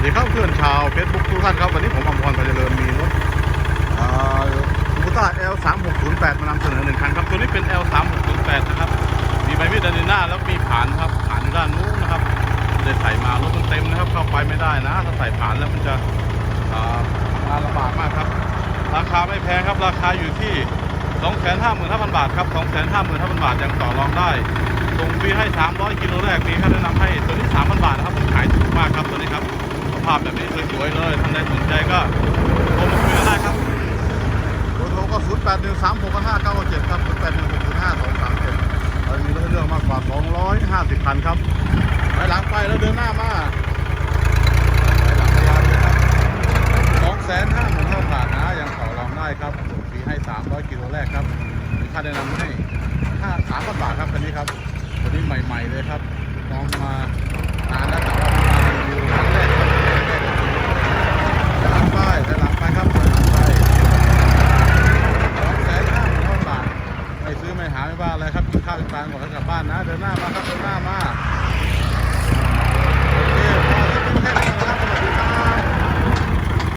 วัสดีครับเพื่อนชาวเฟซบุ๊กทุกท่านครับ วันนี้ผมอมพรพาเจริญมีรถคูต้า L 3 6 0 8มานำเสนอหนึ่งคันครับ ตัวนี้เป็น L 3 6 0 8นะครับ มีใบมีดด้านหน้าแล้วมีผานครับผานอยู่ด้านนู้นนะครับไม่ได้ใส่มารถมันเต็มนะครับ เข้าไปไม่ได้นะ ถ้าใส่ผานแล้วมันจะมาลำบากมากครับ ราคาไม่แพงครับ ราคาอยู่ที่ 255,000 บาทครับ 255,000 บาทยังต่อรองได้ส่งฟรีให้ 300 กิโลแรกมี วยเลยท่านใดสนใจก็โทรมาคุยกันได้ครับเบอร์โทรก็0 8 1 3 6 5 9 7ครับ0 8 1 6 0 5 2 3 7เรามีรถให้เลือกมากกว่า250คันครับไปหลังไปแล้วเดินหน้ามาไปหลังพยายามครับสองแสนห้าหมื่นห้าบาทนะยังต่อรองได้ครับฟรีให้300กิโลแรกครับมีค่าแนะนำให้ห้าสามพันบาทครับคันนี้ครับตัวนี้ใหม่ ๆ เลยครับน้องมานานแล้วแต่ว่ามารีวิวครั้งแรกครับครั้งแรกครับหลังไปแต่หลังไปครับหลังไปสองแสนห้าหมื่นห้าบาท ไม่ว่าอะไรครับกินข้าวกินปลาก่อนแล้วกลับบ้านนะ เดินหน้ามาครับเดินหน้า